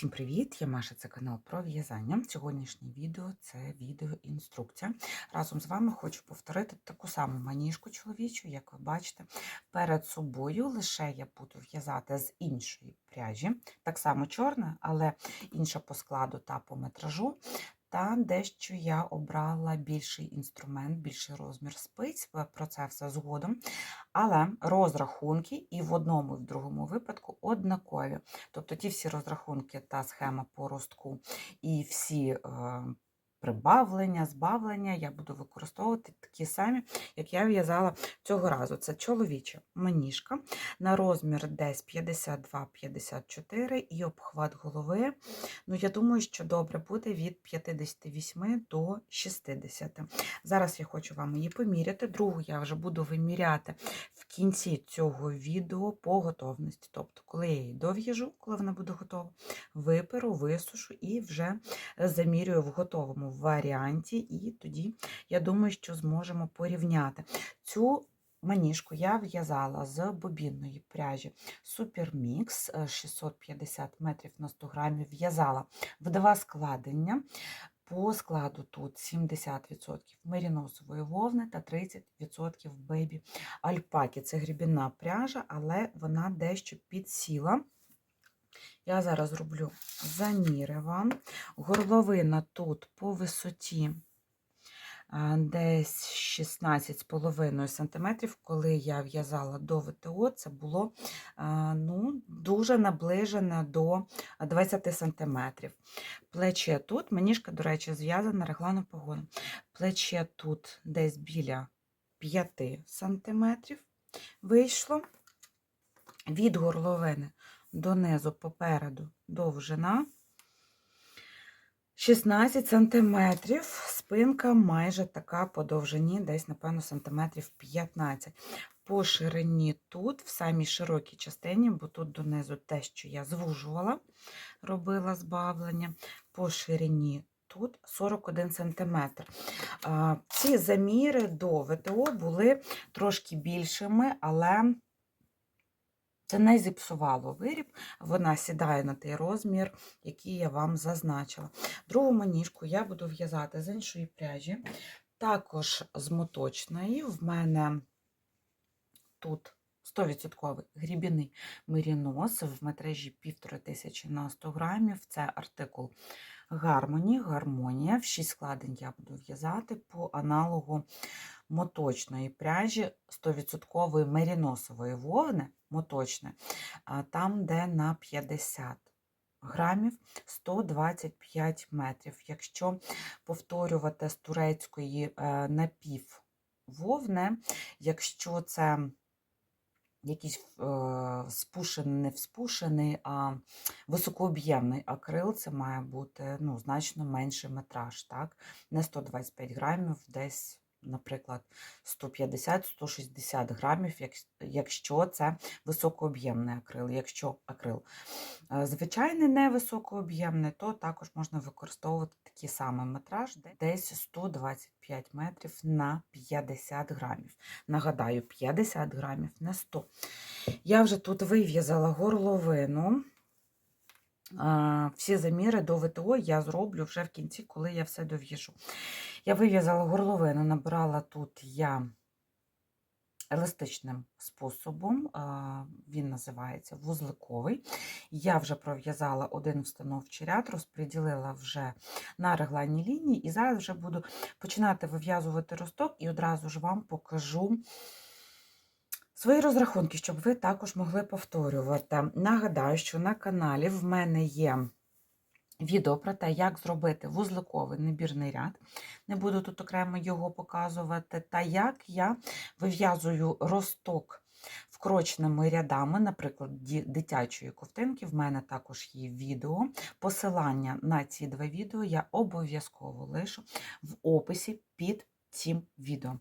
Всім привіт! Я Маша, це канал про в'язання. Сьогоднішнє відео це відеоінструкція. Разом з вами хочу повторити таку саму маніжку чоловічу, як ви бачите, перед собою. Лише я буду в'язати з іншої пряжі, так само чорна, але інша по складу та по метражу. Та дещо я обрала більший інструмент, більший розмір спиць, про це все згодом. Але розрахунки і в одному, і в другому випадку однакові. Тобто ті всі розрахунки та схема по ростку і всі е, прибавлення, збавлення я буду використовувати такі самі, як я в'язала цього разу. Це чоловіча маніжка на розмір десь 52-54 і обхват голови. Ну, я думаю, що добре буде від 58 до 60. Зараз я хочу вам її поміряти. Другу я вже буду виміряти в кінці цього відео по готовності. Тобто, коли я її дов'яжу, коли вона буде готова, виперу, висушу і вже замірюю в готовому варіанті. І тоді, я думаю, що зможемо порівняти цю. Маніжку я в'язала з бобінної пряжі Supermix 650 метрів на 100 грамів. В'язала в два складення. По складу тут 70% меріносової вовни та 30% бейбі альпаки. Це грібінна пряжа, але вона дещо підсіла. Я зараз роблю заміри вам. Горловина тут по висоті десь 16,5 см. Коли я в'язала до ВТО, це було ну, дуже наближено до 20 см. Плече тут, маніжка, до речі, зв'язана регланом погоном. Плече тут десь біля 5 см вийшло. Від горловини донизу попереду довжина 16 сантиметрів, спинка майже така по довжині, десь, напевно, сантиметрів 15 По ширині тут, в самій широкій частині, бо тут донизу те, що я звужувала, робила збавлення, по ширині тут 41 см. Ці заміри до ВТО були трошки більшими, але це не зіпсувало виріб, вона сідає на той розмір, який я вам зазначила. Другу маніжку я буду в'язати з іншої пряжі, також з моточної. В мене тут 100% грібіний мерінос в метражі 1500 на 100 грамів. Це артикул Гармоні, гармонія. В 6 складень я буду в'язати по аналогу моточної пряжі 100% меріносової вовни, моточне, там, де на 50 грамів 125 метрів. Якщо повторювати з турецької е, напів вовни, якщо це якийсь е, спушений, не вспушений, а високооб'ємний акрил, це має бути ну, значно менший метраж, так? не 125 грамів, десь наприклад, 150-160 грамів, якщо це високооб'ємний акрил. Якщо акрил е, звичайний невисокооб'ємний, то також можна використовувати такий самий метраж, десь 125 метрів на 50 грамів. Нагадаю, 50 грамів на 100. Я вже тут вив'язала горловину. Всі заміри до ВТО я зроблю вже в кінці, коли я все дов'яжу. Я вив'язала горловину, набрала тут я еластичним способом, він називається вузликовий. Я вже пров'язала один встановчий ряд, розподілила вже на регланні лінії, і зараз вже буду починати вив'язувати росток і одразу ж вам покажу. Свої розрахунки, щоб ви також могли повторювати. Нагадаю, що на каналі в мене є відео про те, як зробити вузликовий набірний ряд. Не буду тут окремо його показувати, та як я вив'язую росток вкроченими рядами, наприклад, дитячої ковтинки. В мене також є відео. Посилання на ці два відео я обов'язково лишу в описі під цим відео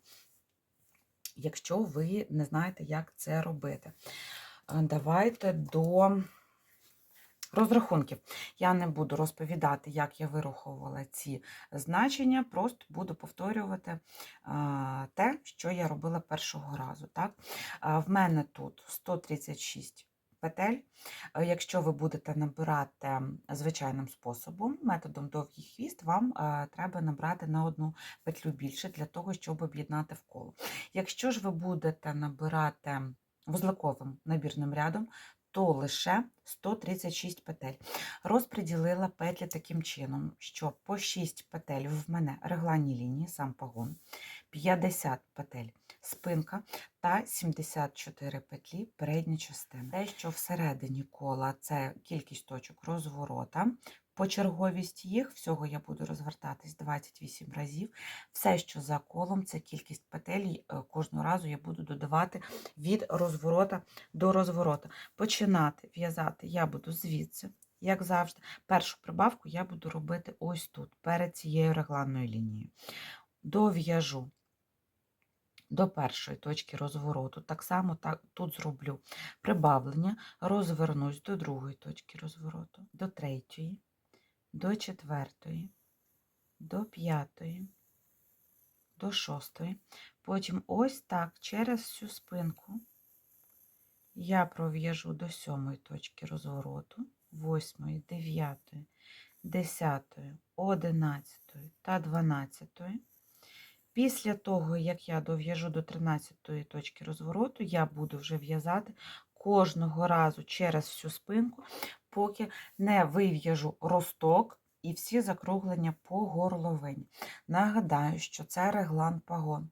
якщо ви не знаєте, як це робити. Е, давайте до розрахунків. Я не буду розповідати, як я вираховувала ці значення, просто буду повторювати те, що я робила першого разу. Так? В мене тут 136 петель. Якщо ви будете набирати звичайним способом, методом довгий хвіст, вам треба набрати на одну петлю більше для того, щоб об'єднати в коло. Якщо ж ви будете набирати вузликовим набірним рядом, то лише 136 петель. Розподілила петлі таким чином, що по 6 петель в мене регланні лінії, сам пагон, 50 петель спинка та 74 петлі передня частина. Те, що всередині кола це кількість точок розворота. Почерговість їх, всього я буду розвертатись 28 разів. Все, що за колом, це кількість петель. е, Кожного разу я буду додавати від розворота до розворота. Починати в'язати я буду звідси, як завжди. Першу прибавку я буду робити ось тут, перед цією регланною лінією. Дов'яжу до першої точки розвороту. Так само так, тут зроблю прибавлення, розвернусь до другої точки розвороту, до третьої, до четвертої, до п'ятої, до шостої. Потім ось так через всю спинку я пров'яжу до сьомої точки розвороту, восьмої, дев'ятої, десятої, одинадцятої та дванадцятої. Після того, як я дов'яжу до 13 точки розвороту, я буду вже в'язати кожного разу через всю спинку, поки не вив'яжу росток і всі закруглення по горловині. Нагадаю, що це реглан пагон.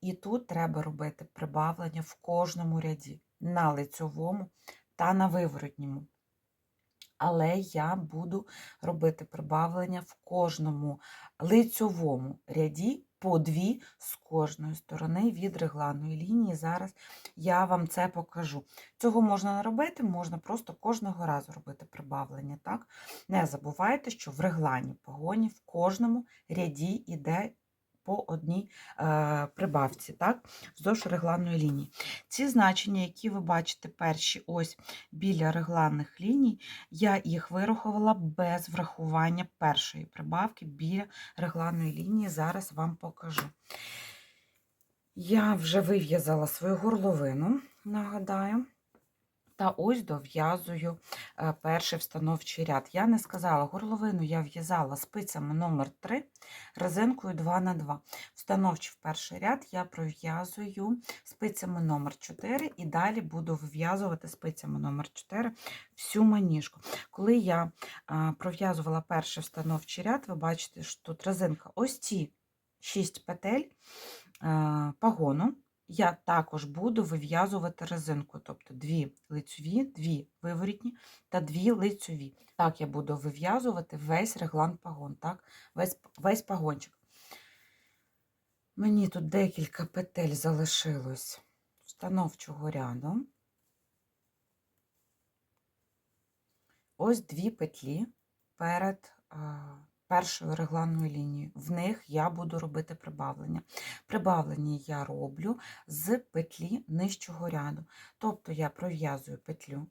І тут треба робити прибавлення в кожному ряді на лицьовому та на виворотньому. Але я буду робити прибавлення в кожному лицьовому ряді по дві з кожної сторони від регланої лінії. Зараз я вам це покажу. Цього можна не робити, можна просто кожного разу робити прибавлення. Так? Не забувайте, що в реглані погоні в кожному ряді йде по одній е, прибавці, так? вздовж регланної лінії. Ці значення, які ви бачите перші ось біля регланних ліній, я їх вирахувала без врахування першої прибавки біля регланної лінії. Зараз вам покажу. Я вже вив'язала свою горловину, нагадаю. Та ось дов'язую е, перший встановчий ряд. Я не сказала, горловину я в'язала спицями номер 3 резинкою 2 на 2 Встановчий перший ряд я пров'язую спицями номер 4 і далі буду вив'язувати спицями номер 4 всю маніжку. Коли я е, пров'язувала перший встановчий ряд, ви бачите, що тут резинка ось ці 6 петель е, пагону я також буду вив'язувати резинку, тобто дві лицьові, дві виворітні та дві лицьові. Так я буду вив'язувати весь реглан пагон, так? Весь, весь пагончик. Мені тут декілька петель залишилось встановчого ряду. Ось дві петлі перед першою регланною лінією. В них я буду робити прибавлення. Прибавлення я роблю з петлі нижчого ряду. Тобто я пров'язую петлю,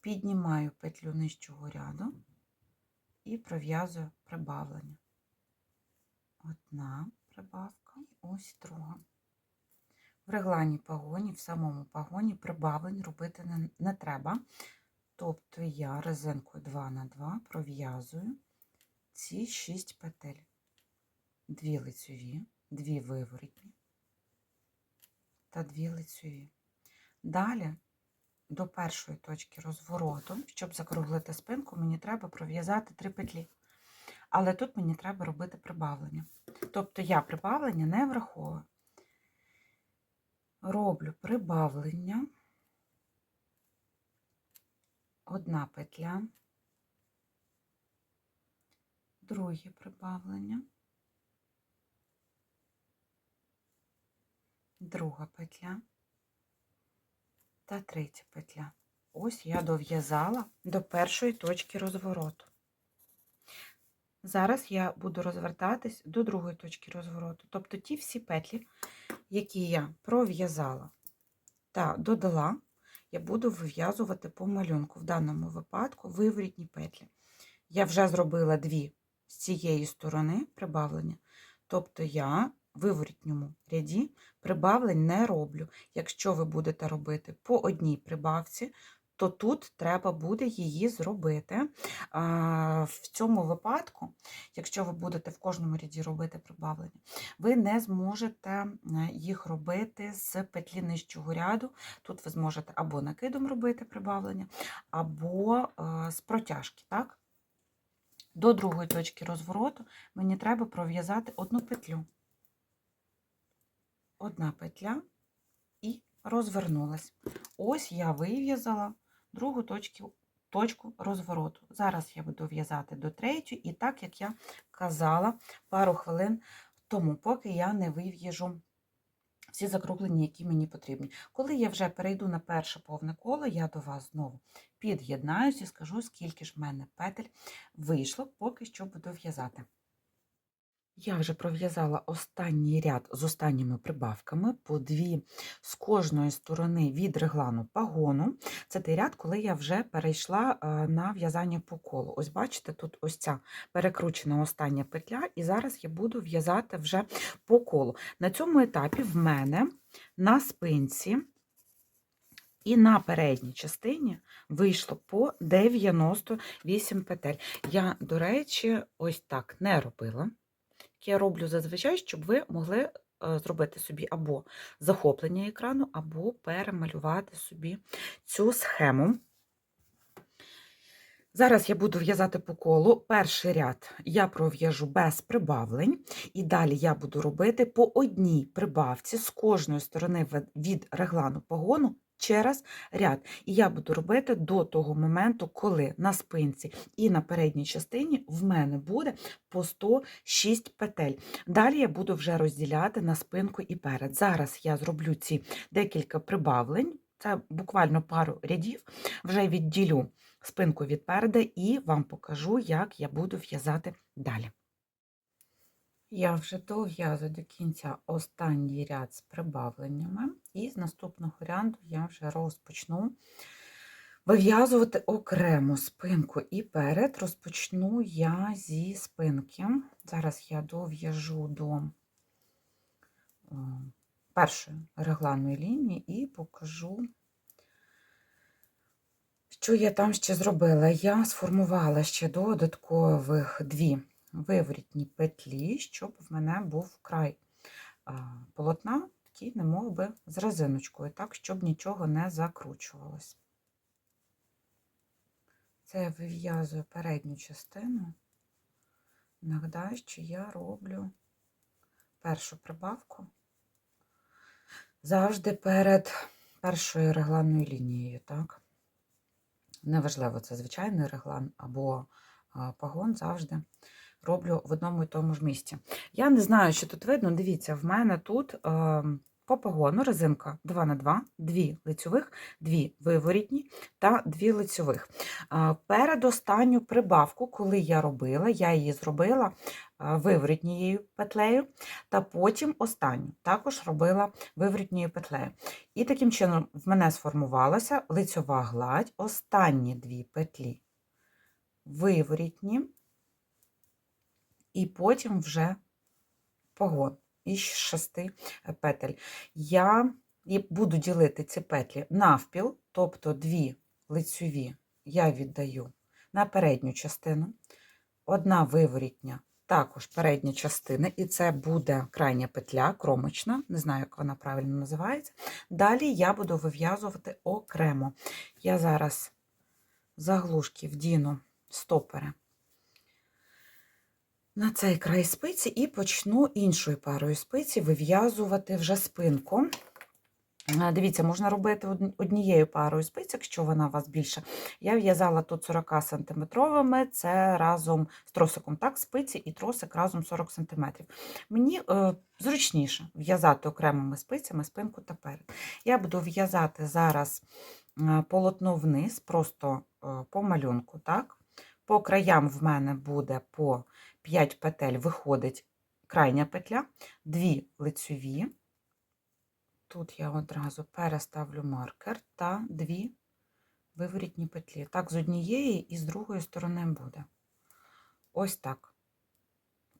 піднімаю петлю нижчого ряду і пров'язую прибавлення. Одна прибавка, і ось друга. В реглані пагоні, в самому пагоні прибавлень робити не, не треба. Тобто я резинкою 2 на 2 пров'язую ці 6 петель. Дві лицьові, дві виворотні та дві лицьові. Далі до першої точки розвороту, щоб закруглити спинку, мені треба пров'язати 3 петлі. Але тут мені треба робити прибавлення. Тобто я прибавлення не враховую. Роблю прибавлення. Одна петля, друге прибавлення, друга петля та третя петля. Ось я дов'язала до першої точки розвороту. Зараз я буду розвертатись до другої точки розвороту. Тобто ті всі петлі, які я пров'язала та додала, я буду вив'язувати по малюнку. В даному випадку виворітні петлі. Я вже зробила дві з цієї сторони прибавлення. Тобто я в виворітньому ряді прибавлень не роблю. Якщо ви будете робити по одній прибавці, то тут треба буде її зробити. В цьому випадку, якщо ви будете в кожному ряді робити прибавлення, ви не зможете е, їх робити з петлі нижчого ряду. Тут ви зможете або накидом робити прибавлення, або е, з протяжки. Так? До другої точки розвороту мені треба пров'язати одну петлю. Одна петля і розвернулась. Ось я вив'язала другу точку, точку розвороту. Зараз я буду в'язати до третьої, і так, як я казала пару хвилин тому, поки я не вив'яжу всі закруглення, які мені потрібні. Коли я вже перейду на перше повне коло, я до вас знову під'єднаюся і скажу, скільки ж в мене петель вийшло, поки що буду в'язати. Я вже пров'язала останній ряд з останніми прибавками по дві з кожної сторони від реглану пагону. Це той ряд, коли я вже перейшла е, на в'язання по колу. Ось бачите, тут ось ця перекручена остання петля, і зараз я буду в'язати вже по колу. На цьому етапі в мене на спинці і на передній частині вийшло по 98 петель. Я, до речі, ось так не робила я роблю зазвичай, щоб ви могли е, зробити собі або захоплення екрану, або перемалювати собі цю схему. Зараз я буду в'язати по колу. Перший ряд я пров'яжу без прибавлень, і далі я буду робити по одній прибавці з кожної сторони від реглану погону через ряд. І я буду робити до того моменту, коли на спинці і на передній частині в мене буде по 106 петель. Далі я буду вже розділяти на спинку і перед. Зараз я зроблю ці декілька прибавлень, це буквально пару рядів, вже відділю спинку від переда і вам покажу, як я буду в'язати далі. Я вже дов'язую до кінця останній ряд з прибавленнями, і з наступного ряду я вже розпочну вив'язувати окремо спинку і перед розпочну я зі спинки. Зараз я дов'яжу до першої регланної лінії і покажу, що я там ще зробила. Я сформувала ще додаткових дві виворітні петлі, щоб в мене був край полотна, такий, не мов би, з резиночкою, так, щоб нічого не закручувалось. Це я вив'язую передню частину. Нагадаю, що я роблю першу прибавку завжди перед першою регланною лінією, так? Неважливо, це звичайний реглан або пагон завжди роблю в одному і тому ж місці. Я не знаю, що тут видно. Дивіться, в мене тут е, по погону резинка 2х2, 2 лицьових, 2 виворітні та 2 лицьових. Е, перед останню прибавку, коли я робила, я її зробила е, виворітнією петлею, та потім останню також робила виворітньою петлею. І таким чином в мене сформувалася лицьова гладь, останні дві петлі виворітні і потім вже погон із шести петель. Я буду ділити ці петлі навпіл, тобто дві лицьові я віддаю на передню частину, одна виворітня, також передня частина, і це буде крайня петля, кромочна, не знаю, як вона правильно називається. Далі я буду вив'язувати окремо. Я зараз заглушки вдіну стопери на цей край спиці і почну іншою парою спиці вив'язувати вже спинку. Дивіться, можна робити однією парою спиць, якщо вона у вас більша. Я в'язала тут 40 см, це разом з тросиком, так, спиці і тросик разом 40 см. Мені е, зручніше в'язати окремими спицями спинку та перед. Я буду в'язати зараз е, полотно вниз, просто е, по малюнку. так. По краям в мене буде по 5 петель виходить крайня петля, 2 лицьові. Тут я одразу переставлю маркер та 2 виворітні петлі. Так, з однієї і з другої сторони буде. Ось так.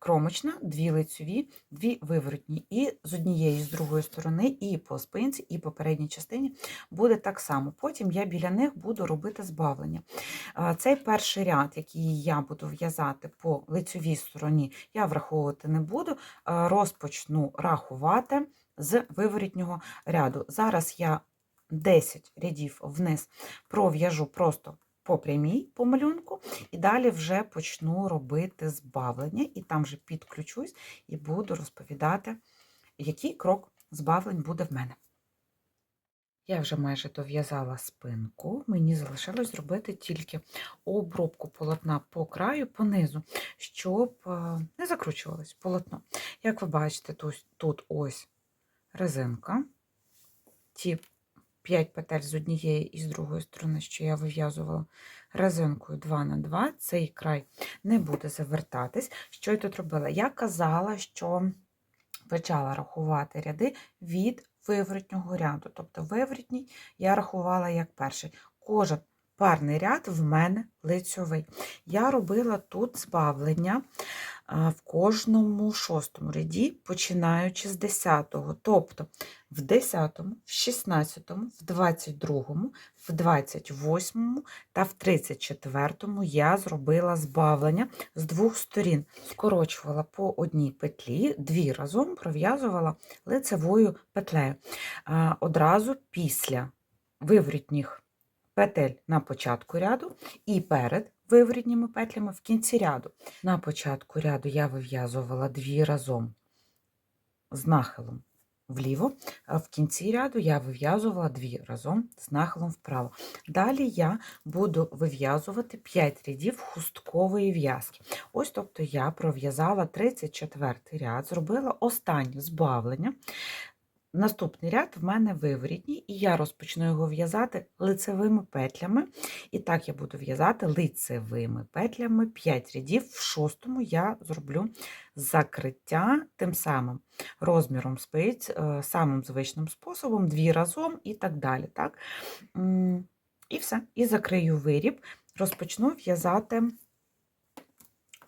Кромочна, дві лицьові, дві виворотні. І з однієї, з другої сторони, і по спинці, і по передній частині буде так само. Потім я біля них буду робити збавлення. Цей перший ряд, який я буду в'язати по лицьовій стороні, я враховувати не буду. Розпочну рахувати з виворітнього ряду. Зараз я 10 рядів вниз пров'яжу просто по прямій по малюнку, і далі вже почну робити збавлення, і там вже підключусь і буду розповідати, який крок збавлень буде в мене. Я вже майже дов'язала спинку, мені залишилось зробити тільки обробку полотна по краю, по низу, щоб е, не закручувалось полотно. Як ви бачите, тут, ось резинка, ті 5 петель з однієї і з другої сторони, що я вив'язувала резинкою 2 на 2 цей край не буде завертатись. Що я тут робила? Я казала, що почала рахувати ряди від виворотнього ряду. Тобто виворотній я рахувала як перший. Кожен парний ряд в мене лицьовий. Я робила тут збавлення в кожному шостому ряді, починаючи з 10-го. Тобто в 10-му, в 16-му, в 22-му, в 28-му та в 34-му я зробила збавлення з двох сторін. Скорочувала по одній петлі, дві разом пров'язувала лицевою петлею. Одразу після виворітніх петель на початку ряду і перед виворітніми петлями в кінці ряду. На початку ряду я вив'язувала дві разом з нахилом вліво, а в кінці ряду я вив'язувала дві разом з нахилом вправо. Далі я буду вив'язувати 5 рядів хусткової в'язки. Ось, тобто, я пров'язала 34 ряд, зробила останнє збавлення. Наступний ряд в мене виворітній, і я розпочну його в'язати лицевими петлями. І так я буду в'язати лицевими петлями 5 рядів. В шостому я зроблю закриття тим самим розміром спиць, е, самим звичним способом, дві разом і так далі. Так? І все. І закрию виріб, розпочну в'язати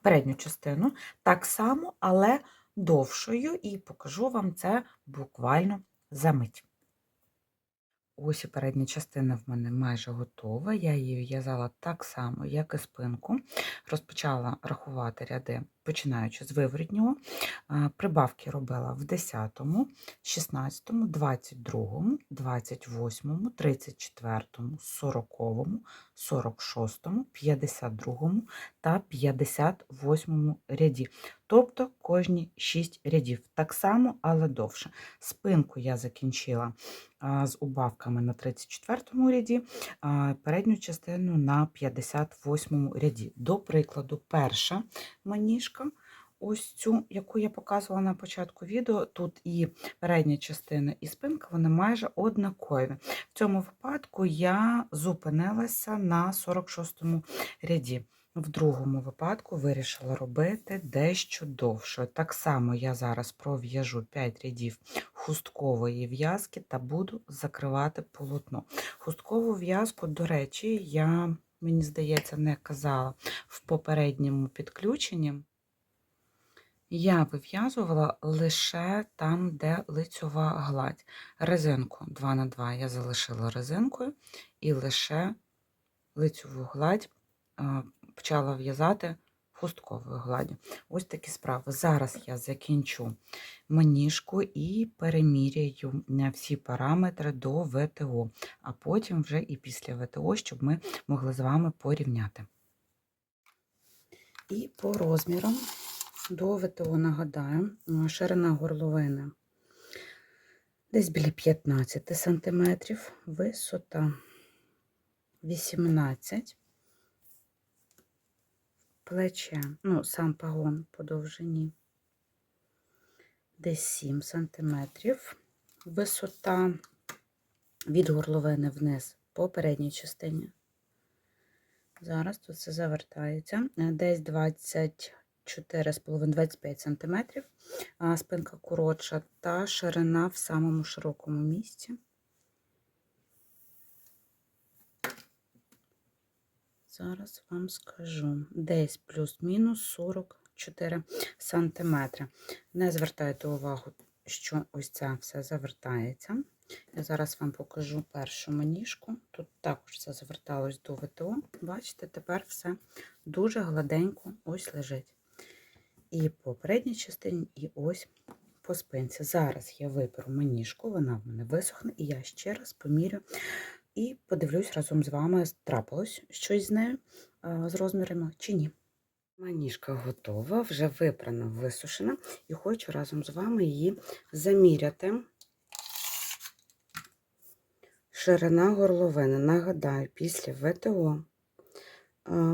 передню частину так само, але довшою, і покажу вам це буквально за мить. Ось і передня частина в мене майже готова. Я її в'язала так само, як і спинку. Розпочала рахувати ряди, починаючи з виворітнього. Прибавки робила в 10, 16, 22, 28, 34, 40, 46, 52 та 58 ряді. Тобто кожні 6 рядів. Так само, але довше. Спинку я закінчила з убавками на 34 ряді, передню частину на 58 ряді. До прикладу, перша маніжка, ось цю, яку я показувала на початку відео, тут і передня частина, і спинка, вони майже однакові. В цьому випадку я зупинилася на 46-му ряді. В другому випадку вирішила робити дещо довше. Так само я зараз пров'яжу 5 рядів хусткової в'язки та буду закривати полотно. Хусткову в'язку, до речі, я, мені здається, не казала в попередньому підключенні. Я вив'язувала лише там, де лицьова гладь. Резинку 2 на 2 я залишила резинкою і лише лицьову гладь почала в'язати хустковою гладдю. Ось такі справи. Зараз я закінчу маніжку і переміряю всі параметри до ВТО, а потім вже і після ВТО, щоб ми могли з вами порівняти. І по розмірам до ВТО нагадаю, ширина горловини десь біля 15 см, висота 18 плече, ну, сам пагон по довжині, десь 7 см, висота від горловини вниз по передній частині. Зараз тут все завертається, десь 24,5-25 см, спинка коротша та ширина в самому широкому місці. Зараз вам скажу. Десь плюс-мінус 40 4 см. Не звертайте увагу, що ось це все завертається. Я зараз вам покажу першу маніжку. Тут також все заверталось до ВТО. Бачите, тепер все дуже гладенько ось лежить. І по передній частині, і ось по спинці. Зараз я виберу маніжку, вона в мене висохне, і я ще раз помірю і подивлюсь разом з вами, трапилось щось з нею з розмірами чи ні. Маніжка готова, вже випрана, висушена, і хочу разом з вами її заміряти. Ширина горловини, нагадаю, після ВТО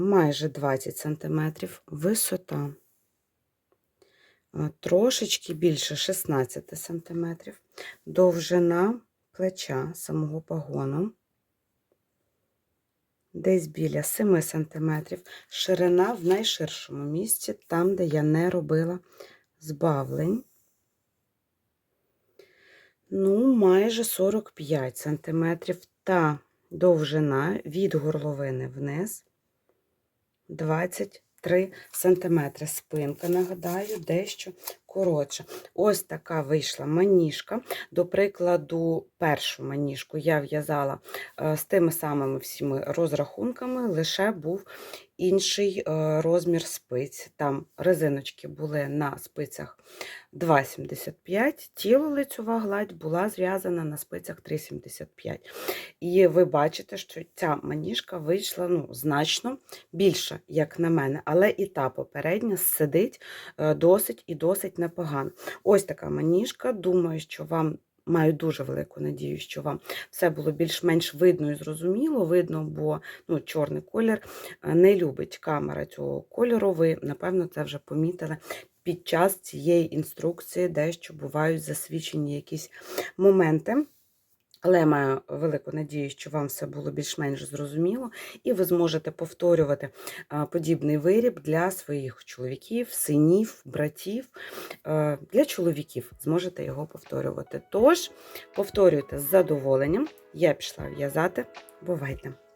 майже 20 см, висота трошечки більше 16 см, довжина плеча самого пагону десь біля 7 см, ширина в найширшому місці, там, де я не робила збавлень. Ну, майже 45 см та довжина від горловини вниз 23 см. Спинка, нагадаю, дещо коротша. Ось така вийшла маніжка. До прикладу, першу маніжку я в'язала е, з тими самими всіми розрахунками, лише був інший е, розмір спиць. Там резиночки були на спицях 2,75, тіло лицьова гладь була зв'язана на спицях 3,75. І ви бачите, що ця маніжка вийшла ну, значно більша, як на мене, але і та попередня сидить е, досить і досить непогано. Ось така маніжка. Думаю, що вам. Маю дуже велику надію, що вам все було більш-менш видно і зрозуміло. Видно, бо ну, чорний колір е, не любить камера цього кольору. Ви, напевно, це вже помітили під час цієї інструкції, дещо бувають засвічені якісь моменти. Але я маю велику надію, що вам все було більш-менш зрозуміло, і ви зможете повторювати подібний виріб для своїх чоловіків, синів, братів. Для чоловіків зможете його повторювати. Тож, повторюйте з задоволенням. Я пішла в'язати. Бувайте!